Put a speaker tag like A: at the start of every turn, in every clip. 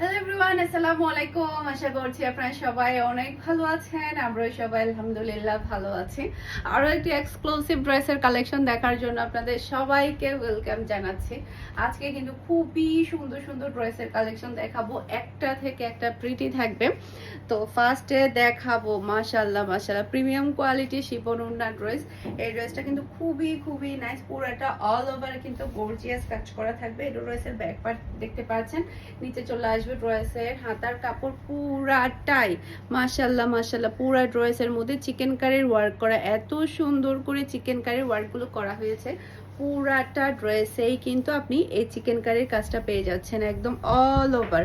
A: Hello everyone আসসালামু আলাইকুম আশা করছি আপনারা সবাই অনেক ভালো আছেন। আমরা সবাই আলহামদুলিল্লাহ ভালো আছি। আরও একটি এক্সক্লুসিভ ড্রেসের কালেকশন দেখার জন্য আপনাদের সবাইকে ওয়েলকাম জানাচ্ছি। আজকে কিন্তু খুবই সুন্দর সুন্দর ড্রেসের কালেকশন দেখাবো। একটা থেকে একটা প্রিটি থাকবে। তো ফার্স্টে দেখাবো মাশাল্লাহ মাশাল্লাহ প্রিমিয়াম কোয়ালিটি শিপন উন্না ড্রেস এই ড্রেসটা কিন্তু খুবই খুবই নাইস পুরোটা অল ওভার কিন্তু গর্জিয়াস কাজ করা থাকবে। এই ড্রেসের ব্যাক দেখতে পাচ্ছেন। নিচে চলে আসবে ড্রেসের হাতার কাপড় পুরাটাই। মাশাল্লাহ মাশাল্লাহ পুরা ড্রেসের মধ্যে চিকেন কারির ওয়ার্ক করা। এত সুন্দর করে চিকেন কারির ওয়ার্কগুলো করা হয়েছে। পুরাটা ড্রেসেই কিন্তু আপনি এই চিকেন কারির কাজটা পেয়ে যাচ্ছেন একদম all over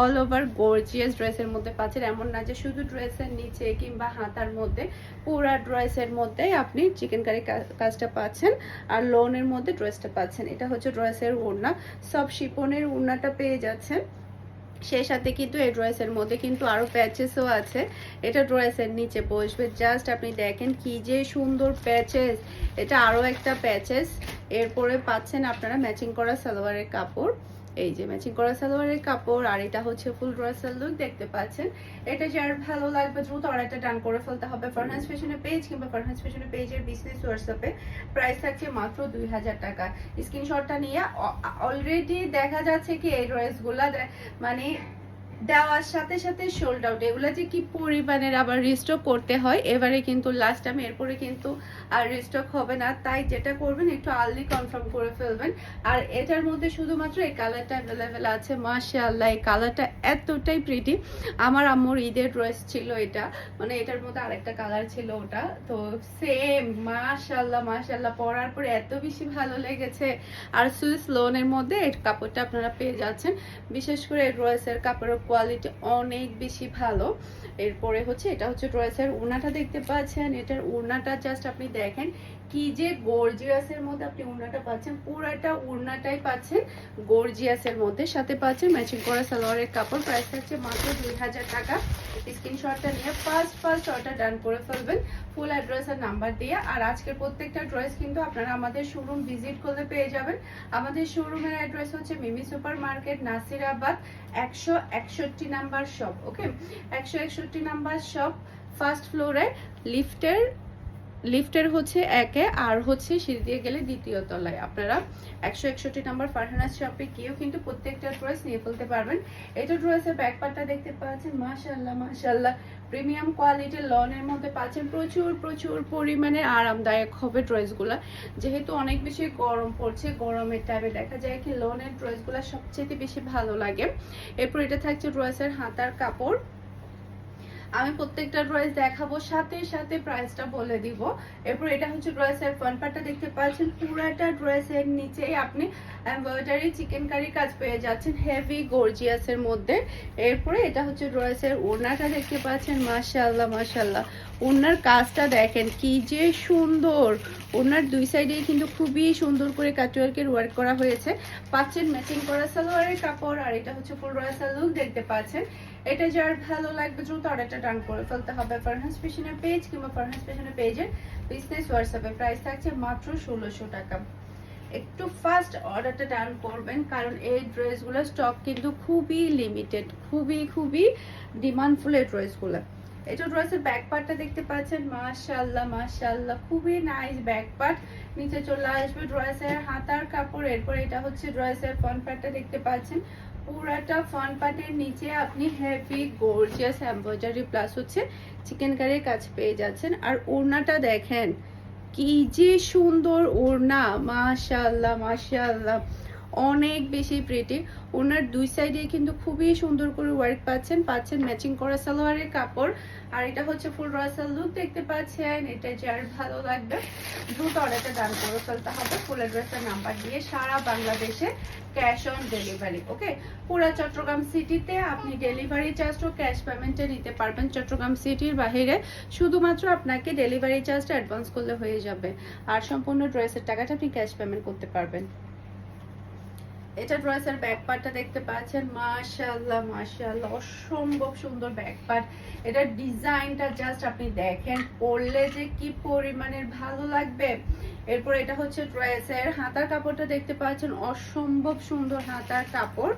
A: all over gorgeous ড্রেসের মধ্যে পাচ্ছেন। এমন না যে শুধু ড্রেসের নিচে কিংবা হাতার মধ্যে, পুরা ড্রেসের মধ্যেই আপনি চিকেন কারির কাজটা পাচ্ছেন। আর লোনের মধ্যে ড্রেসটা পাচ্ছেন। এটা হচ্ছে ড্রেসের ওড়না। সব শিপনের ওড়নাটা পেয়ে যাচ্ছেন। সেই সাথে কিন্তু এই ড্রেসের মধ্যে কিন্তু আরও প্যাচেসও আছে। এটা ড্রেসের নিচে বসবে। জাস্ট আপনি দেখেন কি যে সুন্দর প্যাচেস এটা আরও একটা প্যাচেস এরপরে পাচ্ছেন আপনারা ম্যাচিং করা সালোয়ারের কাপড়। এই যে ম্যাচিং করা সালোয়ারের কাপড় আর এটা হচ্ছে ফুল ড্রেসের লুক দেখতে পাচ্ছেন। এটা যার ভালো লাগবে দ্রুত অর্ডারটা ডান করে ফেলতে হবে। ফার্নান্স ফ্যাশনের পেজ কিংবা ফার্নান্স ফ্যাশনের পেজের বিজনেস হোয়াটসঅ্যাপে প্রাইস থাকছে মাত্র দুই হাজার টাকা। স্ক্রিনশটটা নিয়ে অলরেডি দেখা যাচ্ছে কি এই ড্রেসগুলা মানে দেওয়ার সাথে সাথে সোল্ড আউট এগুলো যে কি পরিমাণের আবার রিস্টক করতে হয়, এবারে কিন্তু লাস্ট টাইম এরপরে কিন্তু আর রিস্টক হবে না। তাই যেটা করবেন, একটু আর্লি কনফার্ম করে ফেলবেন। আর এটার মধ্যে শুধুমাত্র এই কালারটা অ্যাভেলেবেল আছে। মাশাআল্লাহ, এই কালারটা এতটাই প্রিটি আমার আম্মুর ঈদের ড্রেস ছিল এটা। মানে এটার মধ্যে আরেকটা কালার ছিল ওটা। তো সেম মাশাআল্লাহ মাশাআল্লাহ। পরার পরে এত বেশি ভালো লেগেছে। আর সুইস লোনের মধ্যে এই কাপড়টা আপনারা পেয়ে যাচ্ছেন। বিশেষ করে এই ড্রেসের কাপড়ের কোয়ালিটি অনেক বেশি ভালো। এরপরে হচ্ছে এটা হচ্ছে ড্রেসের উনাটা দেখতে পাচ্ছেন, এটার উনাটা জাস্ট আপনি দেখেন কি যে গর্জিয়াসের মধ্যে আপনি উড়নাটা পাচ্ছেন, পুরাটা উড়নাটাই পাচ্ছেন, গর্জিয়াসের মধ্যে। সাথে পাচ্ছেন ম্যাচিং করা সালোয়ারের কাপড়। প্রাইস থাকছে মাত্র দুই হাজার টাকা। স্ক্রিনশটটা নিয়ে ফার্স্ট ফার্স্ট অর্ডার ডান করে ফেলবেন। ফুল অ্যাড্রেস আর নাম্বার দিয়ে। আর আজকের প্রত্যেকটা ড্রেস কিন্তু আপনারা আমাদের শোরুম ভিজিট করলে পেয়ে যাবেন। আমাদের শোরুমের অ্যাড্রেস হচ্ছে মিমি সুপার মার্কেট নাসিরাবাদ, একশো একষট্টি নাম্বার শপ ওকে একশো একষট্টি নাম্বার শপ ফার্স্ট ফ্লোরে লিফটের লিফটের হচ্ছে একে, আর হচ্ছে সিঁড়ি দিয়ে গেলে দ্বিতীয় তলায়। আপনারা একশো একষট্টি নাম্বার ফারহানাস শপে গিয়েও কিন্তু প্রত্যেকটা ড্রেস নিয়ে ফেলতে পারবেন। এটা ড্রেসের ব্যাক পার্টটা দেখতে পাচ্ছেন মাশাল্লাহ মাশাল্লাহ প্রিমিয়াম কোয়ালিটির লনের মধ্যে পাচ্ছেন প্রচুর প্রচুর পরিমাণে আরামদায়ক হবে ড্রেসগুলো। যেহেতু অনেক বেশি গরম পড়ছে, গরমের টাইমে দেখা যায় কি লনের ড্রেসগুলো সবচেয়ে বেশি ভালো লাগে। এরপর এটা থাকছে ড্রেসের হাতার কাপড়। আমি প্রত্যেকটা ড্রেস দেখাবো, সাথে সাথে প্রাইসটা বলে দিব। এরপর এটা হচ্ছে ড্রেসের ফ্রন্ট পার্টটা দেখতে পাচ্ছেন। পুরাটা ড্রেসের নিচেই আপনি এমব্রয়ডারি চিকেন কারি কাজ পেয়ে যাচ্ছেন হেভি গর্জিয়াসের মধ্যে। এরপরে এটা হচ্ছে ড্রেসের ওড়নাটা দেখতে পাচ্ছেন। মাশাআল্লাহ মাশাআল্লাহ। ওড়নার কাজটা দেখেন কি যে সুন্দর। ওড়নার দুই সাইডেই কিন্তু খুবই সুন্দর করে কাটওয়ার্কের ওয়ার্ক করা হয়েছে। পাচ্ছেন ম্যাচিং করা সালোয়ারের কাপড়, আর এটা হচ্ছে ফুল রয়েসাল লুক দেখতে পাচ্ছেন। এটা যার ভালো লাগবে দ্রুত অর্ডারটা ডান করে ফেলতে হবে ফারহান্স ফ্যাশনের পেজ কিংবা ফারহান্স ফ্যাশনের পেজের বিজনেস হোয়াটসঅ্যাপে প্রাইস থাকছে মাত্র ষোলোশো টাকা। একটু ফাস্ট অর্ডারটা ডান করবেন, কারণ এই ড্রেসগুলোর স্টক কিন্তু খুবই লিমিটেড খুবই খুবই ডিমান্ডফুল এই ড্রেসগুলো এটা ড্রেসের ব্যাক পার্টটা দেখতে পাচ্ছেন, মাশাআল্লাহ মাশাআল্লাহ, খুবই নাইস ব্যাক পার্ট নিচে চলে আসবে ড্রেসের হাতার কাপড়, এরপর এটা হচ্ছে ড্রেসের ফ্রন্ট পার্টটা দেখতে পাচ্ছেন। পুরাটা ফ্রন্ট পার্টের নিচে আপনি হেভি গর্জিয়াস এমব্রয়ডারি প্লাস হচ্ছে চিকেন কারির কাজ পেয়ে যাচ্ছেন। আর ওড়নাটা দেখেন, কি যে সুন্দর ওড়না, মাশাআল্লাহ মাশাআল্লাহ। অনেক বেশি প্রিটি ওনার দুই সাইডে কিন্তু খুবই সুন্দর করে ওয়ার্ক পাচ্ছেন। পাচ্ছেন ম্যাচিং করা সালোয়ারের কাপড়। আর এটা হচ্ছে ফুল রসাল লুক দেখতে পাচ্ছেন। এটা যার ভালো লাগবে। দ্রুত অর্ডারটা ডান করে ফেলতে হবে। ফুল অ্যাড্রেসের নাম্বার দিয়ে সারা বাংলাদেশে ক্যাশ অন ডেলিভারি ওকে পুরো চট্টগ্রাম সিটিতে আপনি ডেলিভারি চার্জ ও ক্যাশ পেমেন্টে নিতে পারবেন চট্টগ্রাম সিটির বাইরে শুধুমাত্র আপনাকে ডেলিভারি চার্জটা অ্যাডভান্স করলে হয়ে যাবে। আর সম্পূর্ণ ড্রেসের টাকাটা আপনি ক্যাশ পেমেন্ট করতে পারবেন। এটা ড্রেসের ব্যাক পার্টটা দেখতে পাচ্ছেন। মাশাআল্লাহ মাশাআল্লাহ, অসম্ভব সুন্দর ব্যাক পার্ট এটার ডিজাইনটা জাস্ট আপনি দেখেন, পরলে যে কি পরিমাণের ভালো লাগবে। এরপর এটা হচ্ছে ড্রেসের হাতার কাপড়টা দেখতে পাচ্ছেন, অসম্ভব সুন্দর হাতার কাপড়।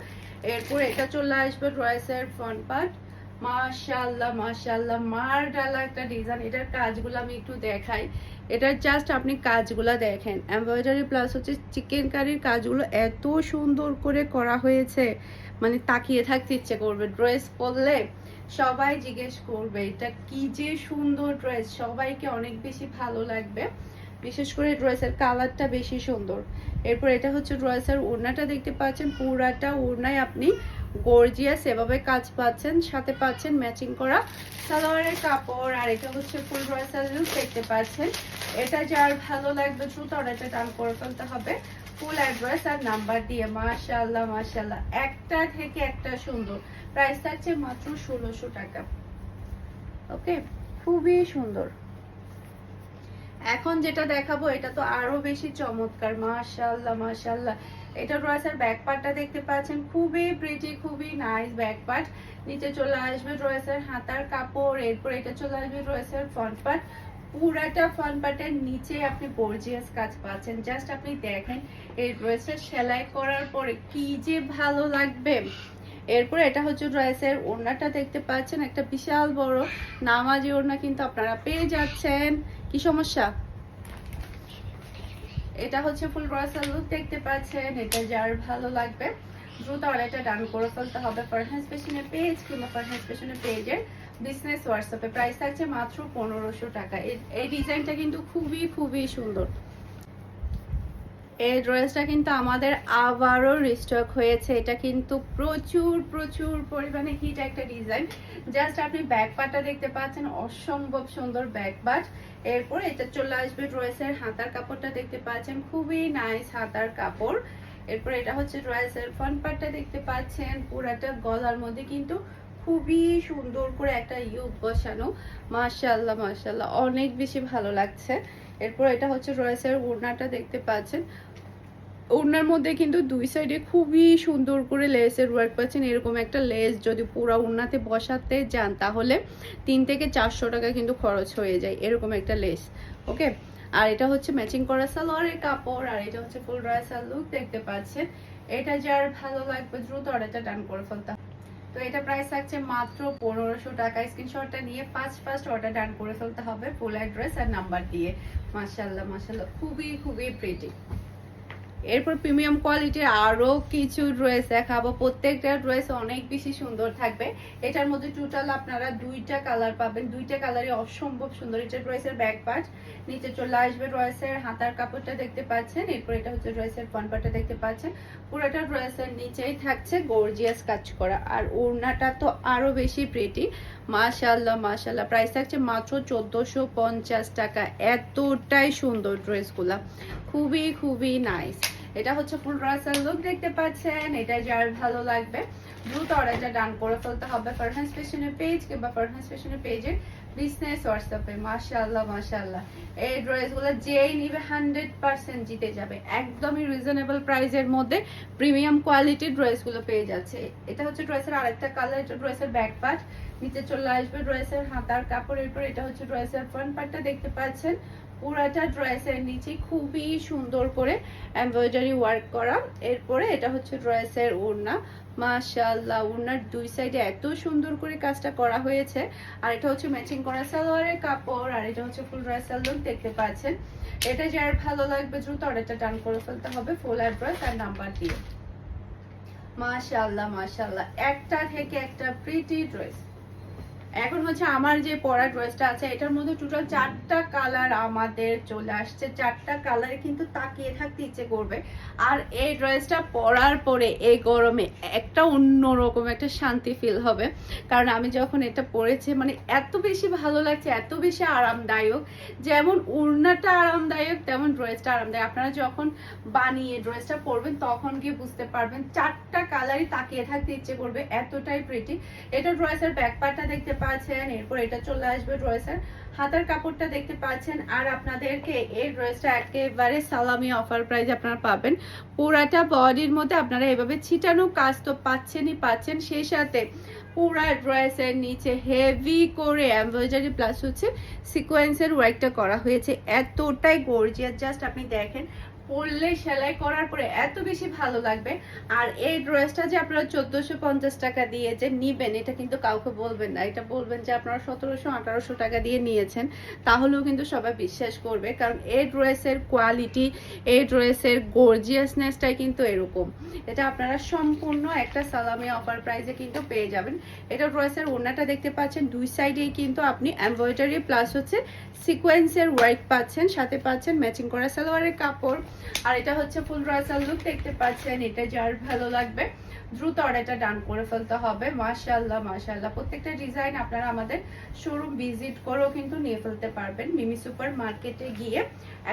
A: এরপর এটা চলে আসবে ড্রেসের ফ্রন্ট পার্ট মাশাআল্লাহ মাশাআল্লাহ। মার ডালা একটা ডিজাইন এটার কাজগুলো আমি একটু দেখাই। এটার জাস্ট আপনি কাজগুলো দেখেন। এমব্রয়ডারি প্লাস হচ্ছে চিকেন কারির কাজগুলো এত সুন্দর করে করা হয়েছে। মানে তাকিয়ে থাকতে ইচ্ছে করবে। ড্রেস পরলে সবাই জিজ্ঞেস করবে, এটা কি যে সুন্দর ড্রেস সবাইকে অনেক বেশি ভালো লাগবে। বিশেষ করে ড্রেসের কালারটা বেশি সুন্দর। এরপর এটা হচ্ছে ড্রেসের ওড়নাটা দেখতে পাচ্ছেন। পুরাটা ওড়নায় আপনি গর্জিয়াস, এভাবে কাজ পাচ্ছেন, সাথে পাচ্ছেন ম্যাচিং করা সালোয়ারের কাপড়, আর এটা হচ্ছে ফুল ড্রেসের লুক দেখতে পাচ্ছেন। এটা যার ভালো লাগবে দ্রুত অর্ডারটা ডান করে ফেলতে হবে। ফুল অ্যাড্রেস আর নাম্বার দিয়ে, মাশাআল্লাহ মাশাআল্লাহ। একটা থেকে একটা সুন্দর। প্রাইস থাকছে মাত্র ষোলোশো টাকা। ওকে, খুবই সুন্দর। এখন যেটা দেখাবো, এটা তো আরও বেশি চমৎকার। মাশাআল্লাহ মাশাআল্লাহ। এটা ড্রেসের ব্যাক পার্টটা দেখতে পাচ্ছেন। খুবই প্রিটি খুবই নাইস ব্যাক পার্ট নিচে চলে আসবে ড্রেসের হাতার কাপড়, এরপর এটা চলে আসবে ড্রেসের ফ্রন্ট পার্ট পুরাটা ফ্রন্ট পার্টের নিচে আপনি গর্জিয়াস কাজ পাচ্ছেন। জাস্ট আপনি দেখেন এই ড্রেসের সেলাই করার পরে কি যে ভালো লাগবে। এরপর এটা হচ্ছে ড্রেসের ওড়নাটা দেখতে পাচ্ছেন। একটা বিশাল বড় নামাজি ওড়না কিন্তু আপনারা পেয়ে যাচ্ছেন। কি সমস্যা? এটা হচ্ছে ফুল গ্রসাল লুক, দেখতে পাচ্ছেন, এটা যার ভালো লাগবে। দ্রুত অনেকটা ডান করে ফেলতে হবে ফারহান স্পেশনের পেজ কিংবা ফারহান স্পেশনের পেজের বিজনেস হোয়াটসঅ্যাপে প্রাইস থাকছে মাত্র পনেরোশো টাকা। এই ডিজাইনটা কিন্তু খুবই খুবই সুন্দর। এই ড্রেসটা কিন্তু আমাদের আবারও রিস্টক হয়েছে। এটা কিন্তু প্রচুর প্রচুর পরিমাণে হিট একটা ডিজাইন জাস্ট আপনি ব্যাক পার্টটা দেখতে পাচ্ছেন, অসম্ভব সুন্দর ব্যাক পার্ট এরপর এটা চলে আসবে ড্রেসের হাতার কাপড়টা দেখতে পাচ্ছেন, খুবই নাইস হাতার কাপড়। এরপর এটা হচ্ছে ড্রেসের ফ্রন্ট পার্টটা দেখতে পাচ্ছেন, পুরাটা গলার মধ্যে কিন্তু খুবই সুন্দর করে একটা ইউক বসানো। মাশাল্লাহ মাশাল্লাহ অনেক বেশি ভালো লাগছে। এরপর এটা হচ্ছে ড্রেসের ওড়নাটা দেখতে পাচ্ছেন ওড়নার মধ্যে কিন্তু দুই সাইডে খুবই সুন্দর করে লেসের ওয়ার্ক পাচ্ছেন। এরকম একটা লেস যদি পুরো ওড়নাতে বসাতে যান, তাহলে তিন থেকে চারশো টাকা কিন্তু খরচ হয়ে যায় এরকম একটা লেস ওকে আর এটা হচ্ছে ম্যাচিং করা সালোয়ারের কাপড়, আর এটা হচ্ছে ফুল ড্রেসার লুক দেখতে পাচ্ছেন। এটা যার ভালো লাগবে দ্রুত অর্ডারটা ডান করে ফেলতে। তো এটা প্রাইস থাকছে মাত্র পনেরোশো টাকা। স্ক্রিনশটটা নিয়ে ফার্স্ট ফার্স্ট অর্ডার ডান করে ফেলতে হবে ফুল অ্যাড্রেস আর নাম্বার দিয়ে। মাশাল্লাহ মাশাল্লাহ খুবই খুবই প্রিটি এরপর প্রিমিয়াম কোয়ালিটির আরও কিছু ড্রেস দেখাবো। প্রত্যেকটা ড্রেস অনেক বেশি সুন্দর থাকবে। এটার মধ্যে টোটাল আপনারা দুইটা কালার পাবেন। দুইটা কালারই অসম্ভব সুন্দর। এটা ড্রেসের ব্যাক পার্ট নিচে চলে আসবে ড্রেসের হাতার কাপড়টা দেখতে পাচ্ছেন। এরপর এটা হচ্ছে ড্রেসের পার্টটা দেখতে পাচ্ছেন। পুরোটা ড্রেসের নিচেই থাকছে গর্জিয়াস কাজ করা। আর ওড়নাটা তো আরও বেশি প্রিটি মাশাল্লাহ মাশাল্লাহ প্রাইস থাকছে মাত্র চোদ্দোশো পঞ্চাশ টাকা। এতটাই সুন্দর ড্রেসগুলা খুবই খুবই নাইস এটা হচ্ছে ফুল ড্রেসের লুক দেখতে পাচ্ছেন, এটা যার ভালো লাগবে। দ্রুত অর্ডারটা ডান করে ফেলতে হবে ফারহান স্পেশনের পেজ কিংবা ফারহান স্পেশনের পেজের বিজনেস হোয়াটসঅ্যাপে মাশাআল্লাহ মাশাআল্লাহ। এই ড্রেসগুলো যেই নিবে হান্ড্রেড পার্সেন্ট জিতে যাবে। একদমই রিজনেবল প্রাইসের মধ্যে প্রিমিয়াম কোয়ালিটির ড্রেসগুলো পেয়ে যাচ্ছে। এটা হচ্ছে ড্রেসের আরেকটা কালার ড্রেসের ব্যাক পার্ট নিচে চলে আসবে ড্রেসের হাতার কাপড়, এরপর এটা হচ্ছে ড্রেসের ফ্রন্ট পার্টটা দেখতে পাচ্ছেন। পুরাটা ড্রেসের নিচে খুবই সুন্দর করে এমব্রয়ডারি ওয়ার্ক করা। এরপরে এটা হচ্ছে ড্রেসের ওড়না। মাশাআল্লাহ, ওড়নার দুই সাইডে এত সুন্দর করে কাজটা করা হয়েছে। আর এটা হচ্ছে ম্যাচিং করা সালোয়ারের কাপড়, আর এটা হচ্ছে ফুল ড্রেসের লুক দেখতে পাচ্ছেন। এটা যার ভালো লাগবে দ্রুত অর্ডারটা ডান করে ফেলতে হবে ফুল অ্যাড্রেস আর নাম্বার দিয়ে। মাশাআল্লাহ মাশাআল্লাহ, একটা থেকে একটা প্রিটি ড্রেস এখন হচ্ছে আমার যে পরা ড্রেসটা আছে, এটার মধ্যে টোটাল চারটা কালার আমাদের চলে আসছে। চারটা কালারে কিন্তু তাকিয়ে থাকতে ইচ্ছে করবে। আর এই ড্রেসটা পরার পরে এই গরমে একটা অন্যরকম একটা শান্তি ফিল হবে। কারণ আমি যখন এটা পরেছি মানে এত বেশি ভালো লাগছে, এত বেশি আরামদায়ক। যেমন ওড়নাটা আরামদায়ক, তেমন ড্রেসটা আরামদায়ক। আপনারা যখন বানিয়ে ড্রেসটা পরবেন, তখন গিয়ে বুঝতে পারবেন, চারটা কালারই তাকিয়ে থাকতে ইচ্ছে করবে, এতটাই প্রিটি এটা ড্রেসের ব্যাক পার্টটা দেখতে পাচ্ছেন, এরপর এটা চলে আসবে ড্রেসের হাতার কাপড়টা দেখতে পাচ্ছেন, আর আপনাদেরকে এই ড্রেসটা একেবারে সালামি অফার প্রাইজ আপনারা পাবেন। পুরাটা বডির মধ্যে আপনারা এভাবে ছিটানো কাজ তো পাচ্ছেনই পাচ্ছেন। সেই সাথে পুরা ড্রেসের নিচে হেভি করে এমব্রয়ডারি প্লাস হচ্ছে সিকোয়েন্সের ওয়ার্কটা করা হয়েছে। এতটাই গর্জিয়াস জাস্ট আপনি দেখেন পরলে সেলাই করার পরে এত বেশি ভালো লাগবে। আর এই ড্রেসটা যে আপনারা চোদ্দশো পঞ্চাশ টাকা দিয়ে যে নিবেন, এটা কিন্তু কাউকে বলবেন না। এটা বলবেন যে আপনারা সতেরোশো, আঠারোশো টাকা দিয়ে নিয়েছেন, তাহলেও কিন্তু সবাই বিশ্বাস করবে। কারণ এই ড্রেসের কোয়ালিটি এই ড্রেসের গর্জিয়াসনেসটাই কিন্তু এরকম। এটা আপনারা সম্পূর্ণ একটা সালামি অফার প্রাইসে কিন্তু পেয়ে যাবেন। এটা ড্রেসের ওড়নাটা দেখতে পাচ্ছেন, দুই সাইডেই কিন্তু আপনি এমব্রয়ডারি প্লাস হচ্ছে সিকোয়েন্সের ওয়ার্ক পাচ্ছেন, সাথে পাচ্ছেন ম্যাচিং করা সালোয়ারের কাপড়। আর এটা হচ্ছে ফুল রাসাল লুক, দেখতে পাচ্ছেন, এটা যার ভালো লাগবে। দ্রুত অর্ডারটা ডান করে ফেলতে হবে মাশাল্লাহ মাশাল্লাহ প্রত্যেকটা ডিজাইন আপনারা আমাদের শোরুম ভিজিট করেও কিন্তু নিয়ে ফেলতে পারবেন। মিমি সুপার মার্কেটে গিয়ে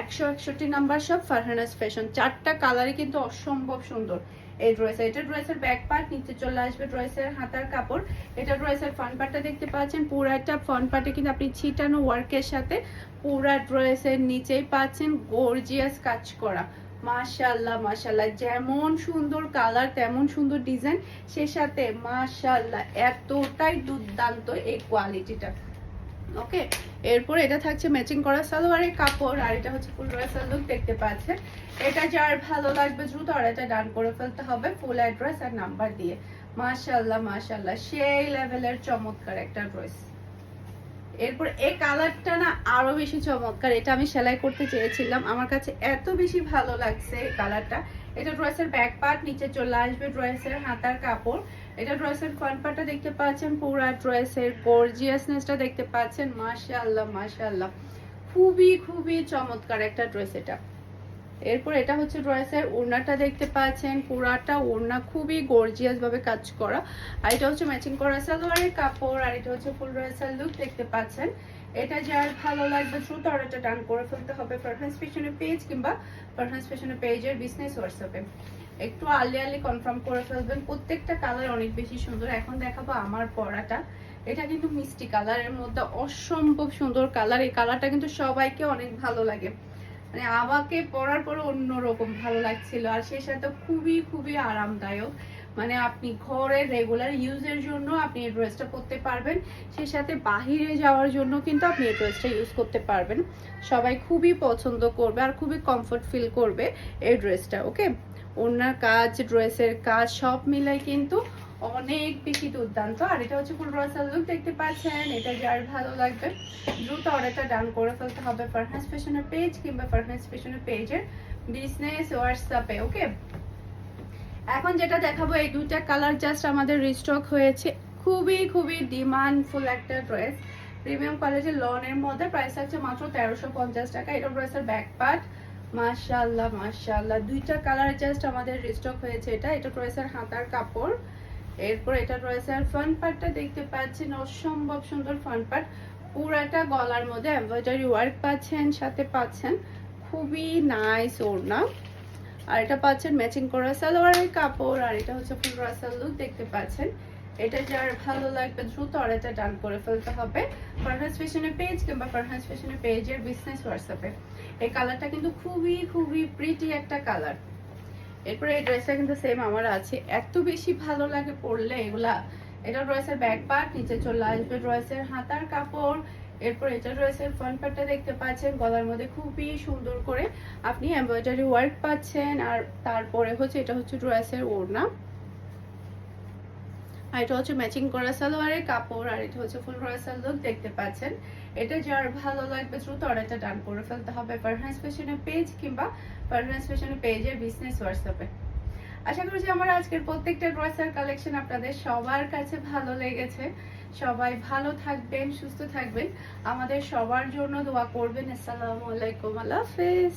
A: একশো একষট্টি নাম্বার সব ফারহানাস ফ্যাশন। চারটা কালারই কিন্তু অসম্ভব সুন্দর। এই ড্রেসের এটা ড্রেসের ব্যাক পার্ট নিচে চলে আসবে ড্রেসের হাতার কাপড়। এটা ড্রেসের ফ্রন্ট পার্টটা দেখতে পাচ্ছেন পুরাটা ফ্রন্ট পার্টে কিন্তু আপনি ছিটানো ওয়ার্কের সাথে পুরা ড্রেসের নিচেই পাচ্ছেন গর্জিয়াস কাজ করা। মাশাল্লাহ মাশাল্লাহ যেমন সুন্দর কালার তেমন সুন্দর ডিজাইন সে সাথে মাশাল্লাহ এতটাই দুর্দান্ত এই কোয়ালিটিটা ওকে এরপর এটা থাকছে ম্যাচিং করা সালোয়ারের কাপড়, আর এটা হচ্ছে ফুল ড্রেসের লুক দেখতে পাচ্ছেন। এটা যার ভালো লাগবে দ্রুত আর এটা ডান করে ফেলতে হবে ফুল অ্যাড্রেস আর নাম্বার দিয়ে। মাশাল্লাহ মাশাল্লাহ সেই লেভেলের চমৎকার একটা ড্রেস এরপর এই কালারটা না আরও বেশি চমৎকার। এটা আমি সেলাই করতে চেয়েছিলাম। আমার কাছে এত বেশি ভালো লাগছে এই কালারটা এটা ড্রেসের ব্যাক পার্ট নিচে চলে আসবে ড্রেসের হাতার কাপড়। এটা ড্রেসের ফ্রন্ট পার্টটা দেখতে পাচ্ছেন, পুরা ড্রেসের গর্জিয়াসনেসটা দেখতে পাচ্ছেন, মাশাআল্লাহ মাশাআল্লাহ। খুবই খুবই চমৎকার একটা ড্রেস এটা। এরপর এটা হচ্ছে ড্রেসের ওড়নাটা দেখতে পাচ্ছেন, পুরাটা ওড়না খুবই গর্জিয়াস ভাবে কাজ করা। আর এটা হচ্ছে ম্যাচিং করা সালোয়ারের কাপড়, আর এটা হচ্ছে ফুল ড্রেসের লুক দেখতে পাচ্ছেন। এটা যার ভালো লাগবে দ্রুত অর্ডারটা ডান করে ফেলতে হবে পারফরমেন্স পেশনে পেজ কিংবা পারফরমেন্স পেশনে পেজের বিজনেস হোয়াটসঅ্যাপে একটু আর্লি আর্লি কনফার্ম করে ফেলবেন। প্রত্যেকটা কালার অনেক বেশি সুন্দর। এখন দেখাবো আমার পরাটা। এটা কিন্তু মিষ্টি কালারের মধ্যে অসম্ভব সুন্দর কালার এই কালারটা কিন্তু সবাইকে অনেক ভালো লাগে। মানে আমাকে পরার পরে অন্যরকম ভালো লাগছিল। আর সেই সাথে খুবই খুবই আরামদায়ক। মানে আপনি ঘরে রেগুলার ইউজের জন্য আপনি এই ড্রেসটা পরতে পারবেন। সেই সাথে বাহিরে যাওয়ার জন্য কিন্তু আপনি এই ড্রেসটা ইউজ করতে পারবেন। সবাই খুবই পছন্দ করবে আর খুবই কমফোর্ট ফিল করবে এই ড্রেসটা ওকে ওনার কাজ, ড্রেসের কাজ সব মিলাই কিন্তু অনেক বেশি দুর্দান্ত। আর এটা হচ্ছে ফুল রসাল লুক, দেখতে পাচ্ছেন? এটা যার ভালো লাগবে, দ্রুত অর্ডারটা ডান করে ফেলতে হবে পারহান্স ফ্যাশনের পেজ কিংবা পারহান্স ফ্যাশনের পেজের বিজনেস হোয়াটসঅ্যাপে ওকে এখন যেটা দেখাবো, এই দুইটা কালার জাস্ট আমাদের রিস্টক হয়েছে। খুবই খুবই ডিমান্ডফুল একটা ড্রেস প্রিমিয়াম কোয়ালিটির লনের মধ্যে প্রাইস আছে মাত্র তেরোশো পঞ্চাশ টাকা। এটা ড্রেসের ব্যাক পার্ট মাশাল্লাহ মাশাল্লাহ দুইটা কালার জাস্ট আমাদের রিস্টক হয়েছে এটা। এটা ড্রেসের হাতার কাপড়। এরপর এটা রয়েছে আর পার্টটা দেখতে পাচ্ছেন, অসম্ভব সুন্দর পার্ট পুরাটা গলার মধ্যে এমব্রয়ডারি ওয়ার্ক পাচ্ছেন, সাথে পাচ্ছেন খুবই নাইস ওড়না। আর এটা পাচ্ছেন ম্যাচিং করা সালোয়ারের কাপড়, আর এটা হচ্ছে ফুল রাসাল লুক দেখতে পাচ্ছেন। এটা যার ভালো লাগবে দ্রুত আর এটা ডান করে ফেলতে হবে। ফারহাস ফ্যাশনের পেজ কিংবা ফারহাস ফ্যাশনের পেজের বিজনেস হোয়াটসঅ্যাপে এই কালারটা কিন্তু খুবই খুবই প্রিটি একটা কালার এরপরে এই ড্রেসটা কিন্তু সেম আমার আছে। এত বেশি ভালো লাগে পরলে এগুলা, এটা ড্রেসের ব্যাক পার্ট নিচে চলে আসবে ড্রেসের হাতার কাপড়। এরপর এটা ড্রেসের ফ্রন্ট পার্টটা দেখতে পাচ্ছেন, গলার মধ্যে খুবই সুন্দর করে। আপনি এমব্রয়ডারি ওয়ার্ক পাচ্ছেন, আর তারপরে হচ্ছে এটা হচ্ছে ড্রেসের ওড়না। আর এটা হচ্ছে ম্যাচিং করা সালোয়ারের কাপড়, আর এটা হচ্ছে ফুল রয়েসাল লুক দেখতে পাচ্ছেন। এটা যার ভালো লাগবে দ্রুত অর্ডারটা ডান করে ফেলতে হবে পারহান্স ফ্যাশনের পেজ কিংবা পারহান্স ফ্যাশনের পেজের বিজনেস হোয়াটসঅ্যাপে আশা করছি আমার আজকের প্রত্যেকটা ড্রেসের কালেকশন আপনাদের সবার কাছে ভালো লেগেছে। সবাই ভালো থাকবেন, সুস্থ থাকবেন। আমাদের সবার জন্য দোয়া করবেন। আসসালামু আলাইকুম, আল্লাহ হাফেজ।